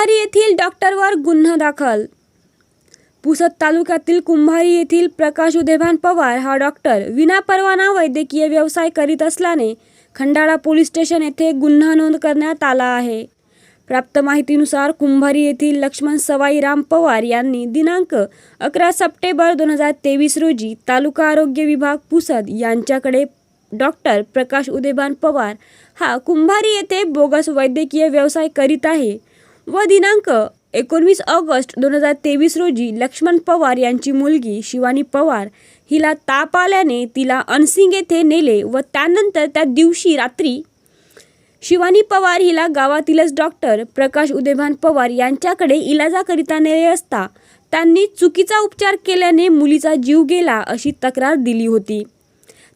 कुंभारी येथील डॉक्टरवर गुन्हा दाखल. पुसद तालुक्यातील कुंभारी येथील प्रकाश उदेभान पवार हा डॉक्टर विनापरवाना वैद्यकीय व्यवसाय करीत असल्याने खंडाळा पोलीस स्टेशन येथे गुन्हा नोंद करण्यात आला आहे. प्राप्त माहितीनुसार कुंभारी येथील लक्ष्मण सवाईराम पवार यांनी दिनांक अकरा सप्टेंबर दोन हजार तेवीस रोजी तालुका आरोग्य विभाग पुसद यांच्याकडे डॉक्टर प्रकाश उदेबान पवार हा कुंभारी येथे बोगस वैद्यकीय व्यवसाय करीत आहे. व दिनांक एकोणवीस ऑगस्ट दोन हजार तेवीस रोजी लक्ष्मण पवार यांची मुलगी शिवानी पवार हिला ताप आल्याने तिला अनसिंग येथे नेले व त्यानंतर त्या दिवशी रात्री शिवानी पवार हिला गावातीलच डॉक्टर प्रकाश उदयभान पवार यांच्याकडे इलाजाकरिता नेले असता त्यांनी चुकीचा उपचार केल्याने मुलीचा जीव गेला अशी तक्रार दिली होती.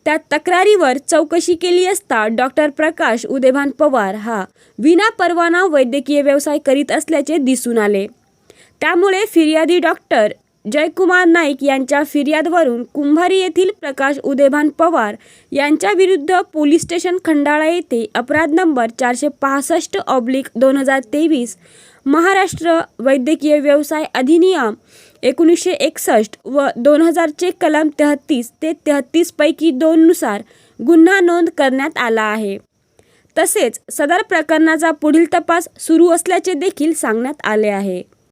त्या तक्रारीवर चौकशी केली असता डॉक्टर प्रकाश उदेभान पवार हा विना परवाना वैद्यकीय व्यवसाय करीत असल्याचे दिसून आले. त्यामुळे फिर्यादी डॉक्टर जयकुमार नाईक यांच्या फिर्यादवरून कुंभारी येथील प्रकाश उदेभान पवार यांच्याविरुद्ध पोलीस स्टेशन खंडाळा येथे अपराध नंबर चारशे पासष्ट ऑब्लिक दोन हजार तेवीस महाराष्ट्र वैद्यकीय व्यवसाय अधिनियम एकोणीसशे एकसष्ट व दोन हजारचे कलम तेहत्तीस ते तेहत्तीसपैकी दोननुसार गुन्हा नोंद करण्यात आला आहे. तसेच सदर प्रकरणाचा पुढील तपास सुरू असल्याचे देखील सांगण्यात आले आहे.